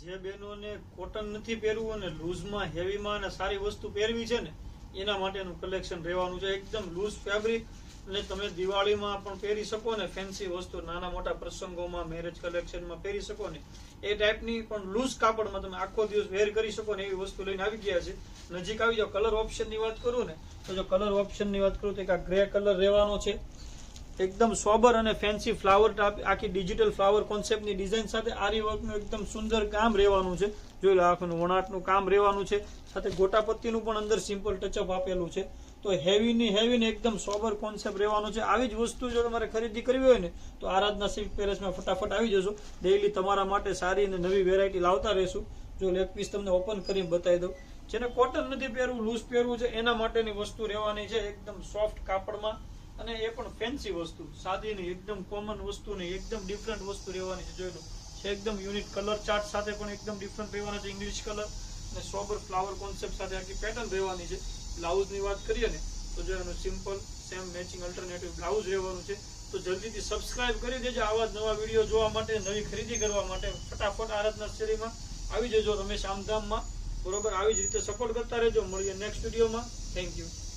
જે બહેનોને કોટન નથી પહેરવું અને લૂઝમાં હેવીમાં અને સારી વસ્તુ પહેરવી છે ને, એના માટેનું કલેક્શન રહેવાનું છે. એકદમ લૂઝ ફેબ્રિક અને તમે દિવાળીમાં પણ પહેરી શકો ને ફેન્સી વસ્તુ, નાના મોટા પ્રસંગોમાં મેરેજ કલેક્શનમાં પહેરી શકો ને. એ ટાઈપની પણ લૂઝ કાપડમાં તમે આખો દિવસ વેર કરી શકો ને, એવી વસ્તુ લઈને આવી ગયા છે. નજીક આવી જાઓ કલર ઓપ્શનની વાત કરું ને, તો જો કલર ઓપ્શનની વાત કરું તો એક આ ગ્રે કલર રહેવાનો છે. એકદમ સોબર અને ફેન્સી ફ્લાવર આખી ડિજિટલ ફ્લાવર કોન્સેપ્ટની ડિઝાઇન સાથે આરી વર્કનું એકદમ સુંદર કામ રહેવાનું છે. જોઈ લો આખું વણાટનું કામ રહેવાનું છે. સાથે ગોટાપત્તીનું પણ અંદર સિમ્પલ ટચઅપ આપેલું છે. તો હેવીની હેવીને એકદમ સોબર કોન્સેપ્ટ રહેવાનો છે. આવી જ વસ્તુ જો તમારે ખરીદી કરવી હોય ને, તો આરાધના સિલ્ક પેલેસમાં ફટાફટ આવી જશો ડેઇલી તમારા માટે સારી અને નવી વેરાયટી લાવતા રહેશું. જો લેગ પીસ તમને ઓપન કરીને બતાવી દઉં. જેને કોટન નથી પહેરવું લૂઝ પહેરવું છે, એના માટેની વસ્તુ રહેવાની છે. એકદમ સોફ્ટ કાપડમાં. અને એ પણ ફેન્સી વસ્તુ. સાદી ને એકદમ કોમન વસ્તુ ને એકદમ ડિફરન્ટ વસ્તુ રહેવાની છે. જોઈ છે એકદમ યુનિક કલર ચાર્ટ સાથે પણ એકદમ ડિફરન્ટ રહેવાના છે ઇંગ્લિશ કલર અને સોબર ફ્લાવર કોન્સેપ્ટ સાથે આખી પેટર્ન રહેવાની છે. બ્લાઉઝની વાત કરીએ ને, તો જો એનું simple same matching alternative blouse રહેવાનું છે, તો જલ્દીથી સબસ્ક્રાઇબ કરી દેજો આવા જ નવા વીડિયો જોવા માટે, નવી ખરીદી કરવા માટે. ફટાફટ આરાધના શેરીમાં આવી જજો રમેશ આમધામમાં. બરોબર? આવી જ રીતે સપોર્ટ કરતા રહેજો. મળીએ નેક્સ્ટ વિડીયોમાં થેન્ક યુ